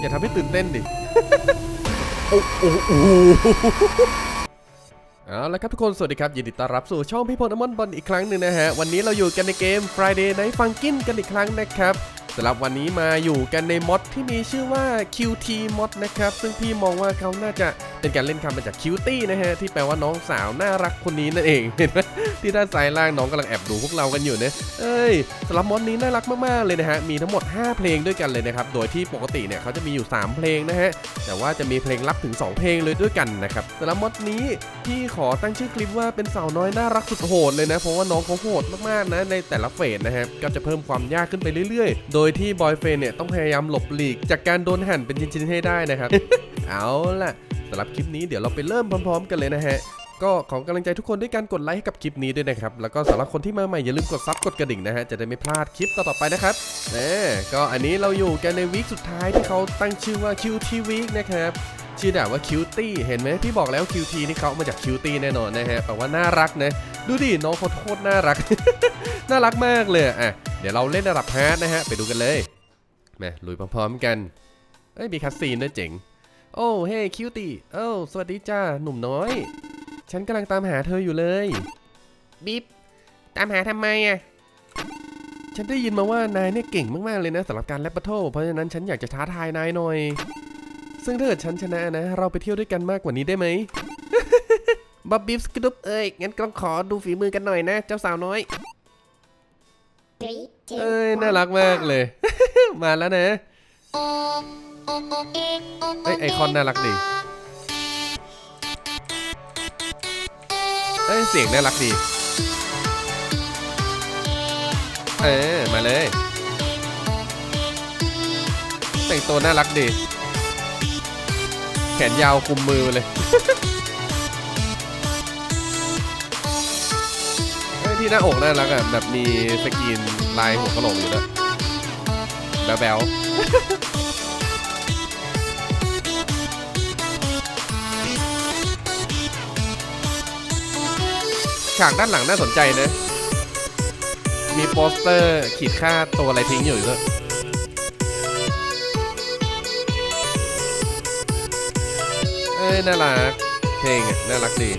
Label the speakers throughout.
Speaker 1: อย่าทำให้ตื่นเต้นดิ โอ้โอ้โอ้เอาละครับทุกคนสวัสดีครับยินดีต้อนรับสู่ช่องพี่พลอมอนบอลอีกครั้งหนึ่งนะฮะ วันนี้เราอยู่กันในเกม Friday Night Funkin กันอีกครั้งนะครับ สำหรับวันนี้มาอยู่กันในมอดที่มีชื่อว่า QT mod นะครับ ซึ่งพี่มองว่าเขาน่าจะเป็นการเล่นคำมาจาก Cutie นะฮะ ที่แปลว่าน้องสาวน่ารักคนนี้นั่นเอง เห็นไหมที่ด้านซ้ายล่างน้องกำลังแอบดูพวกเรากันอยู่นะเอ้ยสำหรับมอดนี้น่ารักมากๆเลยนะฮะ มีทั้งหมด 5 เพลงด้วยกันเลยนะครับ โดยที่ปกติเนี่ยเขาจะมีอยู่ 3 เพลงนะฮะ แต่ว่าจะมีเพลงลับถึง 2 เพลงเลยด้วยกันนะครับสำหรับมอดนี้พี่ขอตั้งชื่อคลิปว่าเป็นสาวน้อยน่ารักสุดโหดเลยนะ เพราะว่าน้องเขาโหดมากๆนะในแต่ละเฟสนะฮะ ก็จะเพิ่มความยากขึ้นไปเรื่อยๆโดยที่บอยเฟนเนี่ยต้องพยายามหลบหลีก จากการโดนหั่นเป็นชิ้นๆให้ได้นะครับ เอาล่ะสำหรับคลิปนี้เดี๋ยวเราไปเริ่มพร้อม ๆ กันเลยนะฮะก็ขอกำลังใจทุกคนด้วยการกดไลค์ให้กับคลิปนี้ด้วยนะครับ แล้วก็สำหรับคนที่มาใหม่อย่าลืมกดซับกดกระดิ่งนะฮะ จะได้ไม่พลาดคลิปต่อๆไปนะครับเน่ก็อันนี้เราอยู่กันในวีคสุดท้ายที่เขาตั้งชื่อว่า QT Week นะครับ ชื่อด่าว่า Cutie เห็นไหมพี่บอกแล้ว QT นี่เขามาจาก Cutie แน่นอนนะฮะแปลว่าน่ารักนะ ดูดิน้องเขาโคตรน่ารัก น่ารักมากเลยอะเดี๋ยวเราเล่นระดับฮาร์ดนะฮะไปดูกันเลยแมลุยพร้อมๆกันเอ้ยมีคัสซีนด้วยเจ๋ง โอ้เฮ้คิวตี้โอ้สวัสดีจ้าหนุ่มน้อย ฉันกำลังตามหาเธออยู่เลยบิ๊บตามหาทำไมอะฉันได้ยินมาว่านายเนี่ยเก่งมากๆเลยนะสำหรับการแรปเปอร์โทเพราะฉะนั้นฉันอยากจะท้าทายนายหน่อย ซึ่งถ้าเกิดฉันชนะนะ เราไปเที่ยวด้วยกันมากกว่านี้ได้ไหมบ๊อบบิ๊บสกุ๊ปเอ้ย งั้นก็ขอดูฝีมือกันหน่อยนะ เจ้าสาวน้อย เอ้ย น่ารักมากเลย มาแล้วนะเอ้ยไอคอนน่ารักดีเอ้ย เสียงน่ารักดี เออ มาเลย แต่งตัวน่ารักดี ขนยาวคุมมือเลยเอ้ยที่หน้าอกน่ารักอะแบบมีสกรีนลายหัวกะโหลกอยู่ด้วยแบ๊วๆฉากด้านหลังน่าสนใจนะ มีโปสเตอร์ขีดค่าตัวอะไรทิ้งอยู่ด้วย ยน่ารัก เพลงน่ารักดี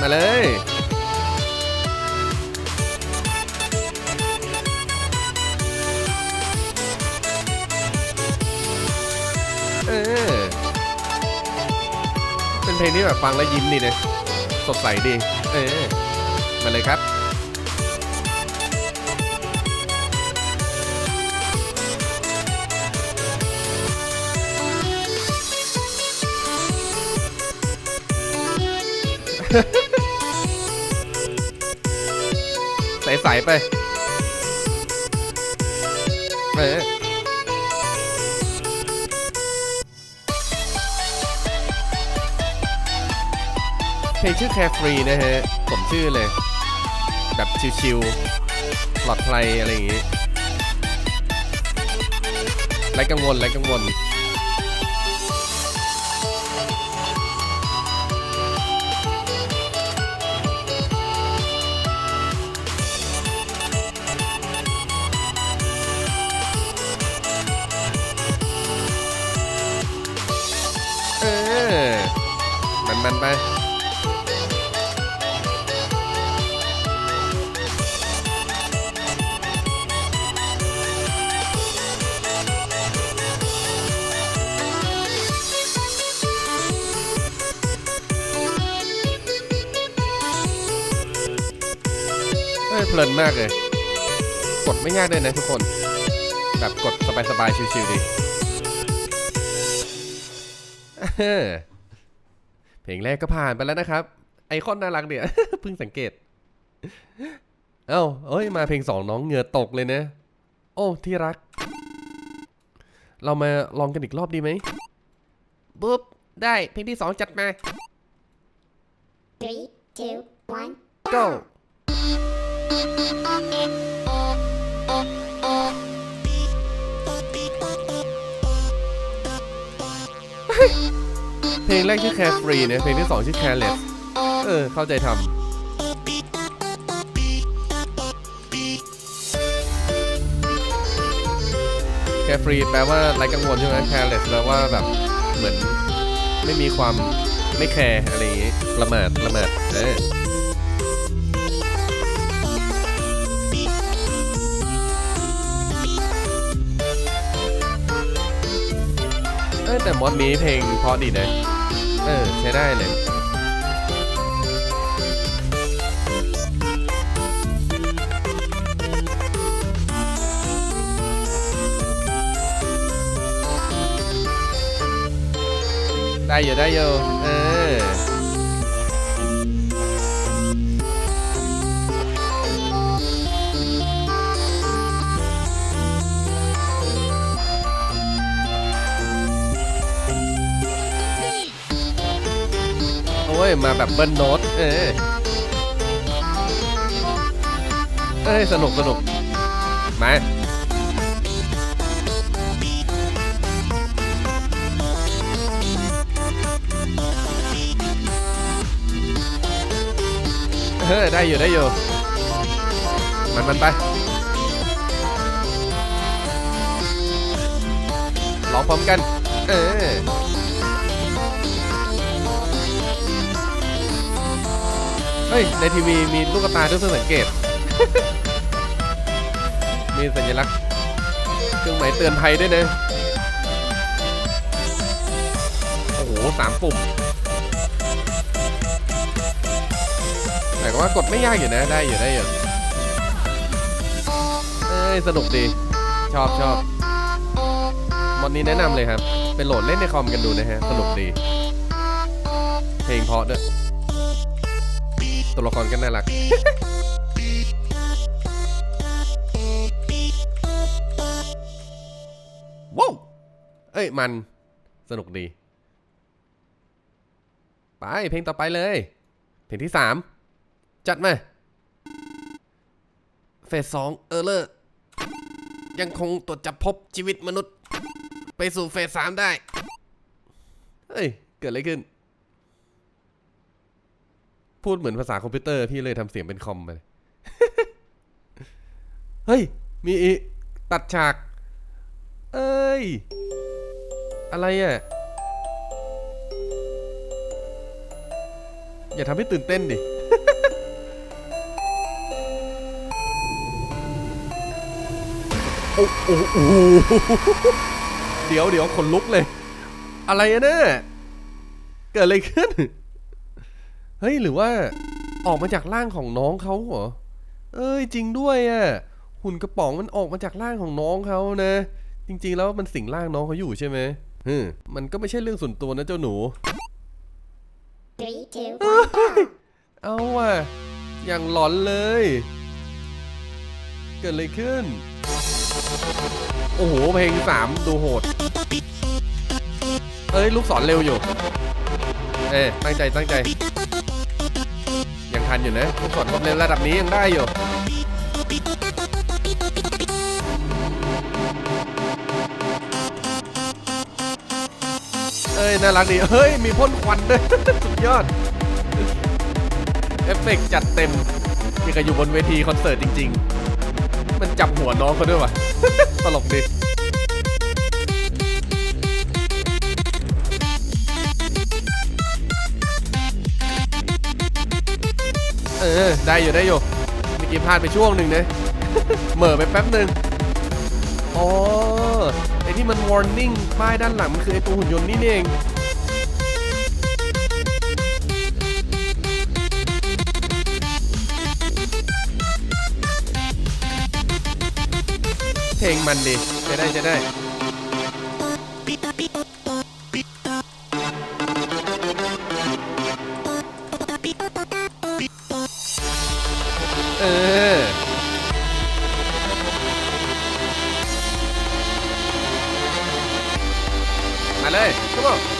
Speaker 1: มาเลยเออเป็นเพลงที่แบบฟังแล้วยิ้มดีนะสดใสดี เออมาเลยครับ ใสไปเออเพลงชื่อ Carefree นะฮะสมชื่อเลย แบบชิลๆปลอดภัยอะไรอย่างงี้ไรกังวลไรกังวล มันไปเอ้ยเพลินมากเลย กดไม่ยากเลยนะทุกคน แบบกดสบายๆชิวๆดี เออเพลงแรกก็ผ่านไปแล้วนะครับ ไอคอนน่ารักเนี่ยเพิ่งสังเกต เอ้าเอ้ยมาเพลงสองน้องเหงื่อตกเลยนะ โอ้ที่รัก เรามาลองกันอีกรอบดีไหมปุ๊บได้เพลงที่สองจัดมา
Speaker 2: Three, two, one.
Speaker 1: go เพลงแรกชื่อ Carefree เนี่ยเพลงที่สองชื่อ Careless เออ เข้าใจทำแคฟรีแปลว่าไร้กังวลใช่ไหมแคร์เลสแปลว่าแบบเหมือนไม่มีความไม่แคร์อะไรอย่างงี้ละหมาดละหมาดเออแต่มอดมีเพลงพอดีนะ เออ ใช้ได้เลยได้อยู่ได้อยู่ โอ้ย มาแบบเบิ้ลโน้ต เออเอ้ย สนุกสนุกมาเออได้อยู่ได้อยู่ มันมันไปร้องพร้อมกัน เออ เฮ้ย ในทีวีมีลูกตาด้วยเพื่อสังเกต มีสัญลักษณ์เครื่องหมายเตือนภัยด้วยนะ โอ้โหสามปุ่มแต่ก็ว่ากดไม่ยากอยู่นะ ได้อยู่ได้อยู่เอ้ย สนุกดี ชอบชอบมอดนี้แนะนำเลยครับไปโหลดเล่นในคอมกันดูนะฮะ สนุกดี เพลงเพราะด้วย ตัวละครก็น่ารักว้าวเอ้ยมันสนุกดี ไปเพลงต่อไปเลย เพลงที่สามจัดมาเฟสสองเออเลอร์ยังคงตรวจจับพบชีวิตมนุษย์ ไปสู่เฟสสามได้ เฮ้ย เกิดอะไรขึ้น พูดเหมือนภาษาคอมพิวเตอร์พี่เลยทำเสียงเป็นคอมไปเฮ้ย มีตัดฉาก เอ้ย อะไรอะ อย่าทำให้ตื่นเต้นดิโอ้โอ้โอ้เดี๋ยวเดี๋ยวขนลุกเลย อะไรอะเนี่ย เกิดอะไรขึ้น ฮ้ยหรือว่าออกมาจากร่างของน้องเขาเหรอ เอ้ยจริงด้วยอะ่ะหุ่นกระป๋องมันออกมาจากร่างของน้องเขานะ จริงๆแล้วมันสิงร่างน้องเขาอยู่ใช่ไหมฮึมมันก็ไม่ใช่เรื่องส่วนตัวนะเจ้าหนู
Speaker 2: Three, two, one, go.
Speaker 1: เอาว่ะอย่างหลอนเลย เกิดอะไรขึ้น โอ้โหเพลงสามดูโหด เอ้ย ลูกศรเร็วอยู่ เอ้ยตั้งใจตั้งใจันอยู่นะลูกศรความเร็วระดับนี้ยังได้อยู่เอ้ยน่ารักดีเฮ้ย มีพ่นควันด้วย สุดยอด เอฟเฟกต์จัดเต็มยังกับอยู่บนเวทีคอนเสิร์ตจริง ๆ มันจับหัวน้องเขาด้วยวะตลกดี เออ ได้อยู่ได้อยู่เมื่อกี้พลาดไปช่วงหนึ่งนะเหม่อไปแป๊บหนึ่งอ๋อไอที่มัน warning ป้ายด้านหลังมันคือไอตัวหุ่นยนต์นี่เองเพลงมันดีจะได้จะได้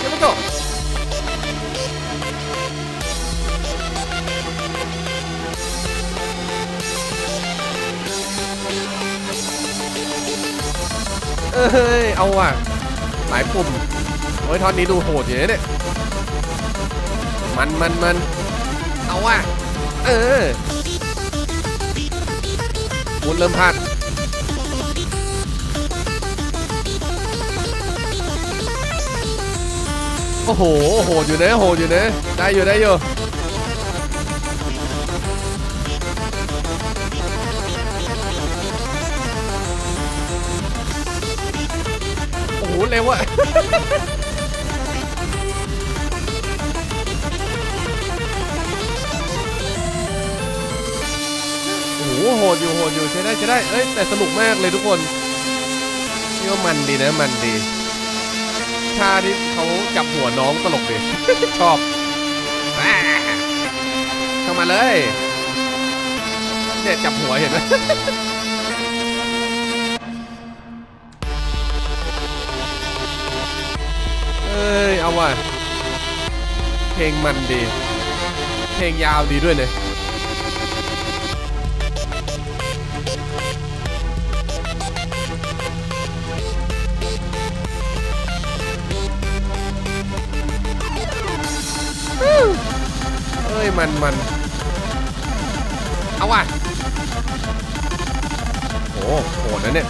Speaker 1: come on here we go เอ้ย เอาว่ะหลายปุ่มโอ้ยท่อนนี้ดูโหดอยู่นะเนี่ย มันมันมัน เอาว่ะ เออวุ้นเริ่มพลาด โอ้โหโอ้โหอยู่นะโหอยู่นะได้อยู่ได้อยู่โอ้โหเร็วอะโอ้โหโหดอยู่โหดอยู่ใช้ได้ใช้ได้เอ้ยแต่สนุกมากเลยทุกคนนี่ว่ามันดีนะมันดี ท่าที่เขาจับหัวน้องตลกดีชอบเข้ามาเลยเนี่ยจับหัวเห็นไหมเอ้ย เอาว่ะ เพลงมันดี เพลงยาวดีด้วยเนี่ย มันมันเอาว่ะโอ้โหดนะเนี่ย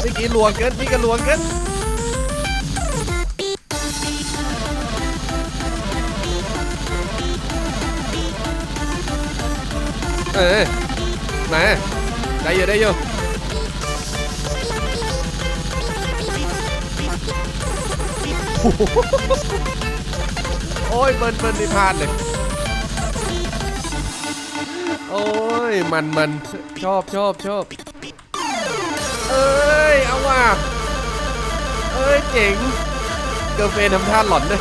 Speaker 1: เมื่อกี้ลวงเกินนี่ก็ลวงเกินเออมาได้อยู่ได้อยู่โอ้โโอ้ยเบิร์นเบิร์นนี่พลาดเลย โอ้ย มันมันชอบชอบชอบเอ้ย เอาว่ะเอ้ย เจ๋ง เกิร์ลเฟนทำท่าหล่อนเลย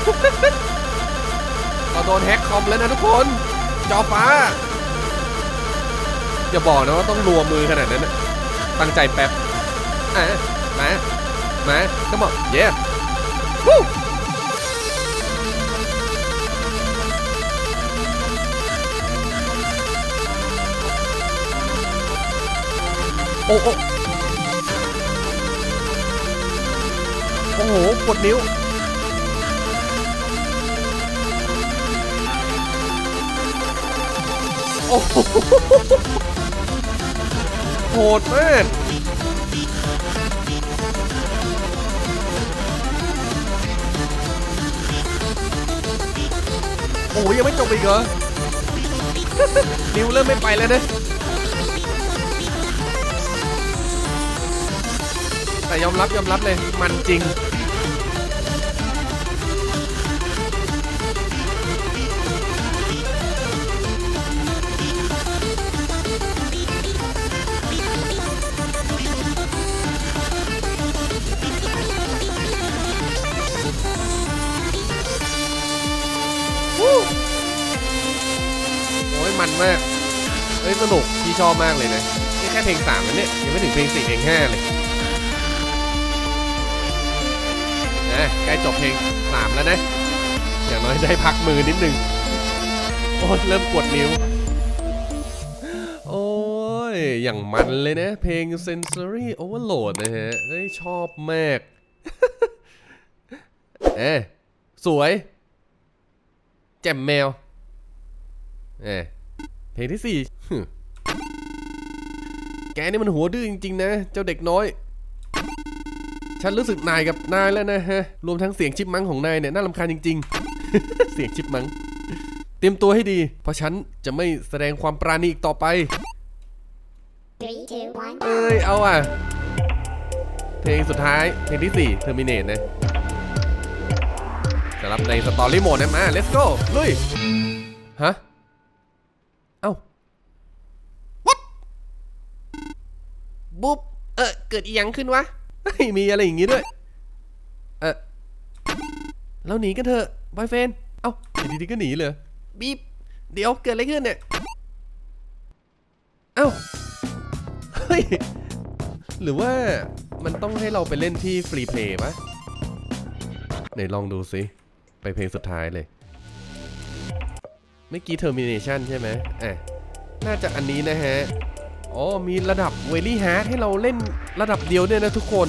Speaker 1: เราโดนแฮ็กคอมแล้วนะทุกคน จอฟ้า อย่าบอกนะว่าต้องรัวมือขนาดนั้นนะตั้งใจแป๊บอะมา มาก็บอกเย้ โอ้โอ้โอ้โหกดนิ้ว โอ้โหโหดมาก อ้ยังไม่จบอีกเหรอ นิวเริ่มไม่ไปแล้วนะแต่ยอมรับยอมรับเลย มันจริง ชอบมากเลยนะ นี่แค่เพลงสามแล้วเนี่ย ยังไม่ถึงเพลงสี่เพลงห้าเลยนะใกล้จบเพลงสามแล้วนะ อย่างน้อยได้พักมือนิดนึง โอ้ยเริ่มกดนิ้ว โอ้ย อย่างมันเลยนะ เพลง Sensory Overload นะฮะเฮ้ยชอบมาก เอ๊ะสวยแจ่มแมว เอ๊ะเพลงที่สี่ กนี่มันหัวดื้อจริงๆนะ เจ้าเด็กน้อย ฉันรู้สึกนายกับนายแล้วนะฮะ รวมทั้งเสียงชิปมังของนายเนี่ยน่ารำคาญจริง ๆ เสียงชิปมัง เตรียมตัวให้ดี เพราะฉันจะไม่แสดงความปราณีอีกต่อไป
Speaker 2: Three, two, one,
Speaker 1: เอ้ย เอาอะ เพลงสุดท้าย เพลงที่ 4 Terminate นะสำหรับในสตอรี่โหมดนะมา let's go ลุย ฮะ เอ้า what บุ๊บ เออเกิดอีหยังขึ้นวะมีอะไรอย่างงี้ด้วย เออเราหนีกันเถอะบอยเฟน เอ้าอยู่ดีๆก็หนีเลยบีบเดี๋ยวเกิดอะไรขึ้นเนี่ย เอ้า เฮ้ย หรือว่ามันต้องให้เราไปเล่นที่ฟรีเพลย์ปะไหนลองดูสิไปเพลงสุดท้ายเลย เมื่อกี้ Termination ใช่ไหมอะ น่าจะอันนี้นะฮะ อ๋อมีระดับเวลี่ฮาร์ดให้เราเล่นระดับเดียวเนี่ยนะทุกคน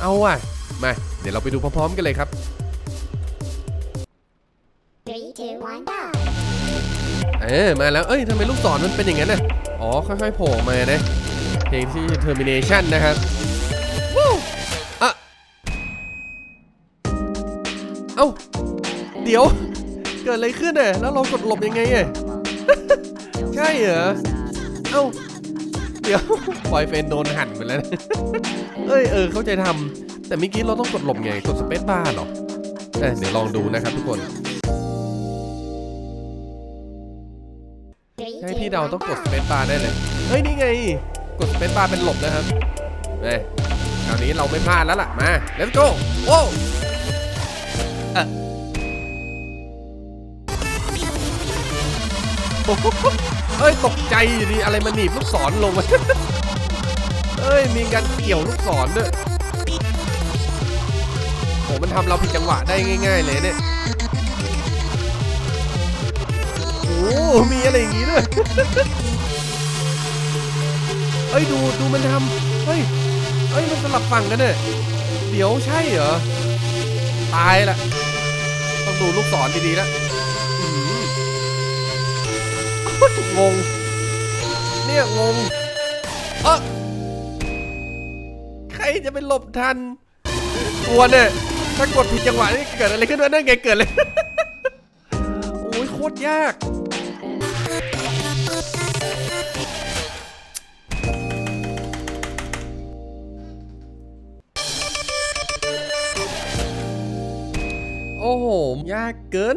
Speaker 1: เอาอะ มา เดี๋ยวเราไปดูพร้อมๆกันเลยครับ
Speaker 2: three, two, one, go.
Speaker 1: เออมาแล้ว เอ้ยทำไมลูกศรมันเป็นอย่างนั้นน่ะ อ๋อ ค่อยๆโผล่มานะ เพลงที่ termination นะครับวู้อะเอ้า เดี๋ยว เกิดอะไรขึ้นอะแล้วเรากดหลบยังไงอะ ใช่เหรอ เอ้าเดี๋ยวบอยเฟนโดนหั่นไปแล้วเอ้ยเออเข้าใจทำแต่เมื่อกี้เราต้องกดหลบไงกดสเปซบาร์เหรอเอเดี๋ยวลองดูนะครับทุกคนให้พี่เดาต้องกดสเปซบาร์ได้เลย เฮ้ยนี่ไง กดสเปซบาร์เป็นหลบนะครับเอ้ยคราวนี้เราไม่พลาดแล้วล่ะ มา let's go โอ้ เอ้ยตกใจอยู่ดีอะไรมาหนีบลูกศรลงเอ้ยมีการเกี่ยวลูกศรด้วยโหมันทำเราผิดจังหวะได้ง่ายๆเลยเนี่ยโอ้มีอะไรอย่างงี้ด้วยเอ้ยดูดูมันทำเฮ้ยเอ้ยมันสลับฝั่งกันเนี่ยเดี๋ยวใช่เหรอตายละต้องดูลูกศรดีๆแล้ว งง เนี่ยงงเออใครจะไปหลบทันตัวเนี่ยถ้ากดผิดจังหวะนี่เกิดอะไรขึ้นวะนั่นไงเกิดเลยโอ้ยโคตรยากโอ้โห ยากเกิน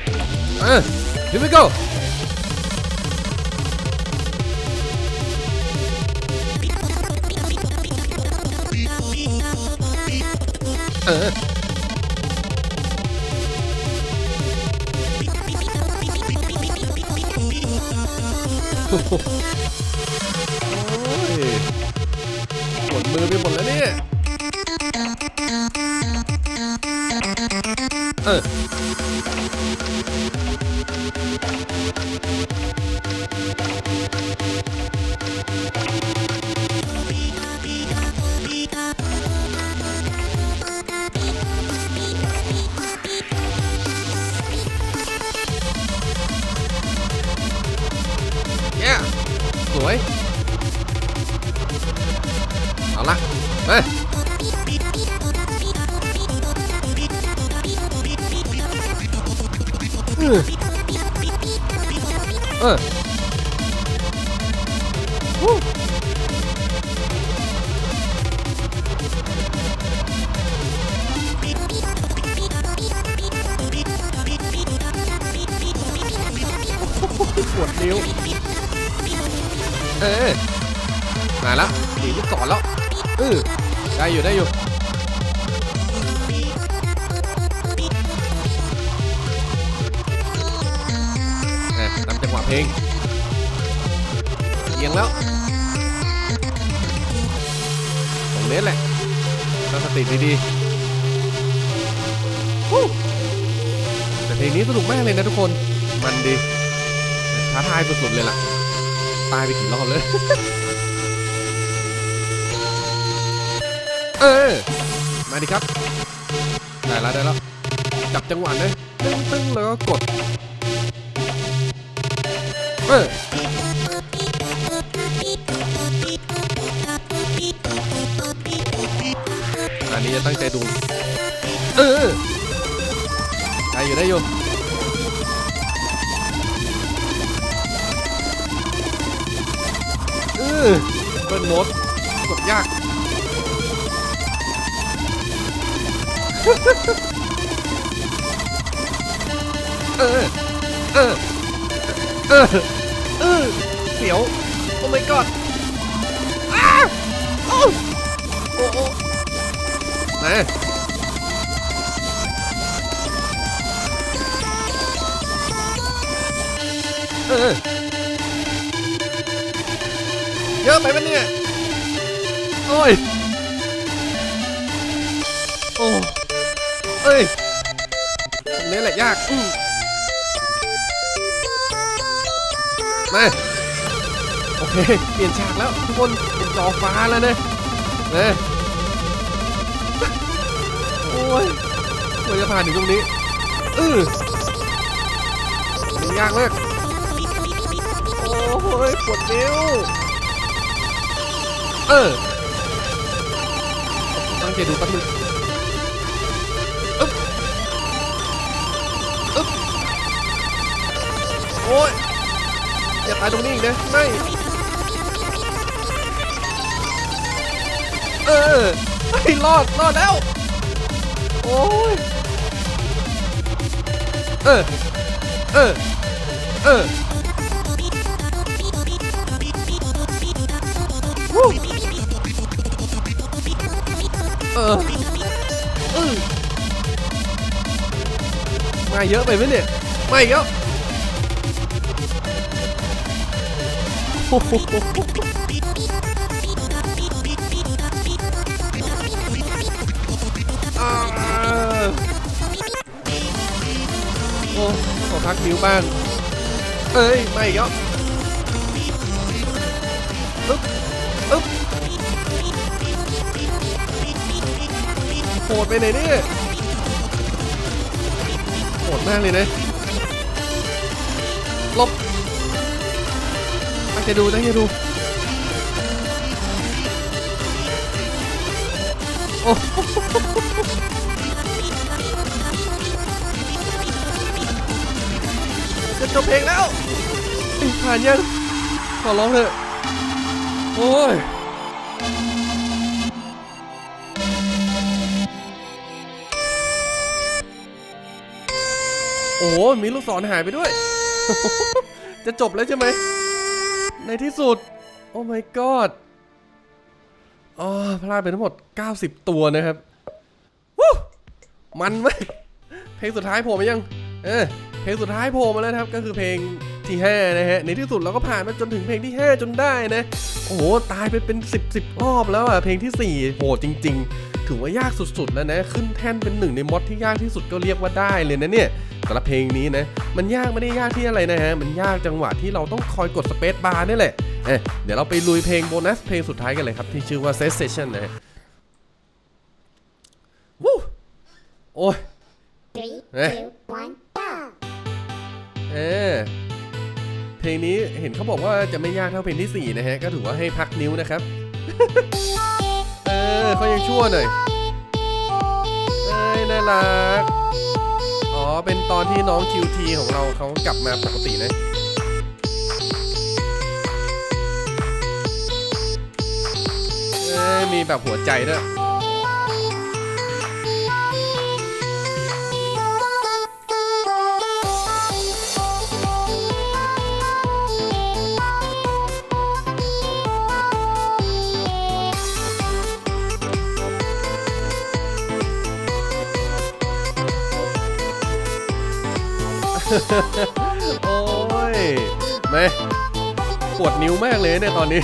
Speaker 1: มา here we go เออ ปวดนิ้ว เออมาแล้วหนีลูกศรแล้วเออได้อยู่ได้อยู่อะตามจังหวะเพลงเอียงแล้ว ตรงนี้แหละตั้งสติดีๆแต่เพลงนี้สนุกมากเลยนะทุกคน มันดีท้าทายสุดๆเลยล่ะ ตายไปกี่รอบเลย เออ มาดิครับ ได้แล้วได้แล้ว จับจังหวะนะตึ้งตึ้งแล้วก็กด เออันนี้จะตั้งใจดู เออได้อยู่ได้อยู่เออเบิ้ลโหมดกดยากเออเออเออเออเสียว โอ้ my god มาเออเเยอะไปปะเนี่ย โอ้ย โอ้ เอ้ย ตรงนี้แหละยากอืมมาโอเค เปลี่ยนฉากแล้ว ทุกคนเป็นจอฟ้าแล้วนะนะโอ้ ยกว่าจะผ่านถึงตรงนี้เออยากมากโอ้ยปวดนิ้วเออตั้งใจดูแป๊บนึงอึ๊บอึ๊บโอ้ยอย่าตายตรงนี้อีกนะไม่เออไม่รอดรอดแล้ว เออ เออ เออวู้เออเออมาเยอะไปไหมเนี่ยมาอีกแล้ว อ้ขอพักนิ้วบ้าง เอ้ย ไมาอีกแล้วอึ๊บอึ๊บโหดไปไหนเนี่ยโหดมากเลยนะลบตั้งใจดูตั้งใจดู โอ้ จะจบเพลงแล้วผ่านยัง ขอร้องเถอะ โอ้ยโอ้ มีลูกศรหายไปด้วย จะจบแล้วใช่ไหม ในที่สุด โอ้ my god อ๋อ พลาดไปทั้งหมด 90 ตัวนะครับ วู้มันไหมเพลงสุดท้ายผมยัง เออ เพลงสุดท้ายโผล่มาแล้วนะครับก็คือเพลงที่5นะฮะในที่สุดเราก็ผ่านมาจนถึงเพลงที่ 5 จนได้นะ โอ้โหตายไปเป็น 10 10รอบแล้วอะเพลงทีสี่4 โหดจริง ๆ ถือว่ายากสุดๆแล้วนะ ขึ้นแท่นเป็นหนึ่งในมอดที่ยากที่สุดก็เรียกว่าได้เลยนะเนี่ยสำหรับเพลงนี้นะ มันยากไม่ได้ยากที่อะไรนะฮะมันยากจังหวะที่เราต้องคอยกดสเปซบาร์นี่แหละเอ๊ะเดี๋ยวเราไปลุยเพลงโบนัสเพลงสุดท้ายกันเลยครับที่ชื่อว่า Set Session นะฮะวู้โอ้ย
Speaker 2: Three,
Speaker 1: Eh.
Speaker 2: two, one, go!
Speaker 1: เออเพลงนี้เห็นเขาบอกว่าจะไม่ยากเท่าเพลงที่ 4 นะฮะ ก็ถือว่าให้พักนิ้วนะครับ เออเขายังชั่วหน่อยเอ้ยน่ารัก อ๋อ เป็นตอนที่น้อง QT ของเราเขากลับมาปกตินะเอ้ยมีแบบหัวใจด้วย โอ้ยแม่ปวดนิ้วมากเลยเนี่ยตอนนี้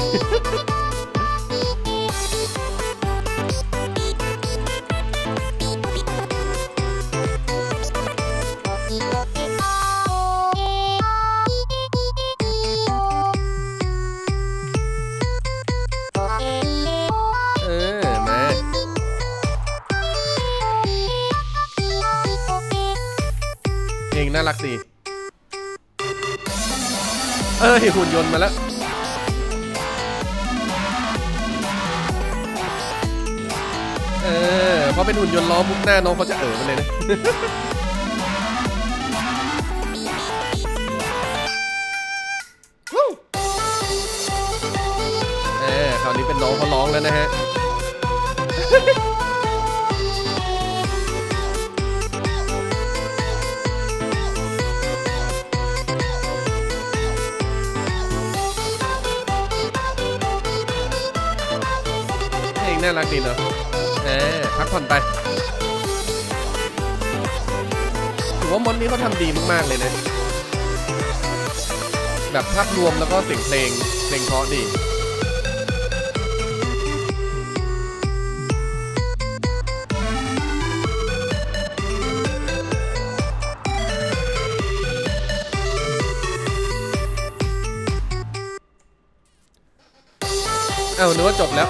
Speaker 1: รักดี เอ้ยหุ่นยนต์มาแล้ว เออเพราะเป็นหุ่นยนต์ล้อมุกหน้าน้องเขาจะเอ๋อมาเลยนะเออคราวนี้เป็นน้องเขาร้องแล้วนะฮะ รักดีเนอะเออพักผ่อนไปถือว่ามอนนี้เขาทำดีมากๆเลยนะ แบบภาพรวมแล้วก็เสียงเพลงเพลงเพราะดีเอานึกว่าจบแล้ว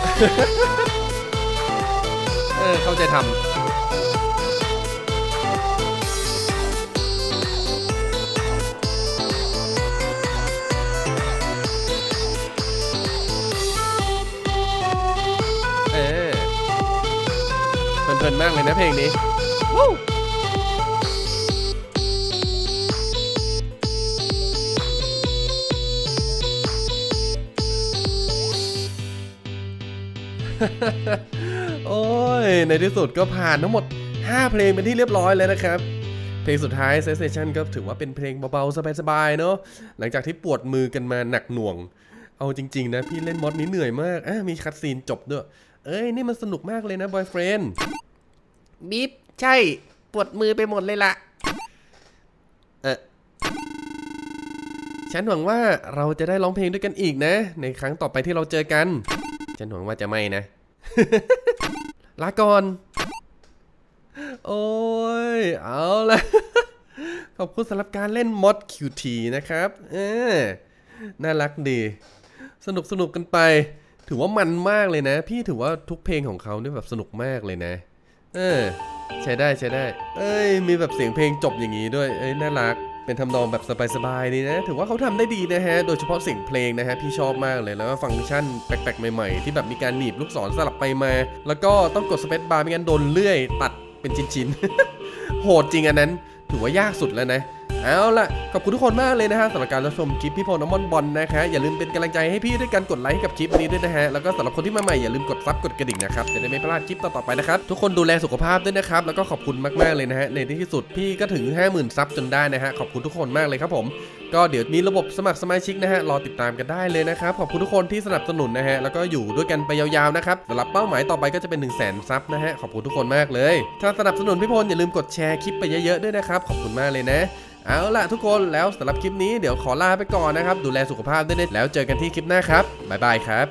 Speaker 1: อ เข้าใจทำเออเพลินๆมากเลยนะเพลงนี้ ในที่สุดก็ผ่านทั้งหมด 5 เพลงเป็นที่เรียบร้อยแล้วนะครับ เพลงสุดท้าย Sensation ก็ถือว่าเป็นเพลงเบาๆ สบายๆ เนอะหลังจากที่ปวดมือกันมาหนักหน่วง เอาจริง ๆ นะ พี่เล่นมอดนี้เหนื่อยมากอะมีคัดซีนจบด้วย เอ้ย นี่มันสนุกมากเลยนะบอยเฟรนด์บิ๊บใช่ ปวดมือไปหมดเลยละเออฉันหวังว่าเราจะได้ร้องเพลงด้วยกันอีกนะ ในครั้งต่อไปที่เราเจอกัน ฉันหวังว่าจะไม่นะ ลาก่อน โอ้ย เอาละขอบคุณสำหรับการเล่นมอด QT นะครับ เออน่ารักดี สนุกสนุกกันไป ถือว่ามันมากเลยนะ พี่ถือว่าทุกเพลงของเขาเนี่ยแบบสนุกมากเลยนะ เออ ใช้ได้ใช้ได้ เอ้ย มีแบบเสียงเพลงจบอย่างนี้ด้วย เอ้ย น่ารัก เป็นทำนองแบบสบายๆดีนะ ถือว่าเขาทำได้ดีนะฮะ โดยเฉพาะเสียงเพลงนะฮะ พี่ชอบมากเลย แล้วก็ฟังก์ชันแปลกๆ ใหม่ๆ ที่แบบมีการหนีบลูกศรสลับไปมา แล้วก็ต้องกดสเปซบาร์ไม่งั้นโดนเลื่อย ตัดเป็นชิ้นๆ โหดจริงอันนั้น ถือว่ายากสุดแล้วนะ เอาล่ะ ขอบคุณทุกคนมากเลยนะฮะสำหรับการรับชมคลิปพี่พลน้ำมอนบอลนะคะ อย่าลืมเป็นกำลังใจให้พี่ด้วยการกดไลค์ให้กับคลิปนี้ด้วยนะฮะ แล้วก็สำหรับคนที่มาใหม่อย่าลืมกดซับกดกระดิ่งนะครับ จะได้ไม่พลาดคลิปต่อๆไปนะครับ ทุกคนดูแลสุขภาพด้วยนะครับ แล้วก็ขอบคุณมากๆเลยนะฮะ ในที่สุดพี่ก็ถึง 50,000ซับจนได้นะฮะ ขอบคุณทุกคนมากเลยครับผม ก็เดี๋ยวมีระบบสมัครสมาชิกนะฮะ รอติดตามกันได้เลยนะครับ ขอบคุณทุกคนที่สนับสนุนนะฮะ แล้วก็อยู่ด้วยกันไปยาวๆนะครับสำหรับเป้าหมายต่อไปก็จะเป็น1 0 0 0 0แสนซับนะฮะ ขอบคุณทุกคนมากเลย ถ้าสนับสนุนพี่พลอย่าลืมกดแชร์คลิปไปเยอะๆด้วยนะครับ ขอบคุณมากเลยนะ เอาล่ะทุกคนแล้วสำหรับคลิปนี้เดี๋ยวขอลาไปก่อนนะครับ ดูแลสุขภาพด้วยนะแล้วเจอกันที่คลิปหน้าครับบ๊ายบายครับ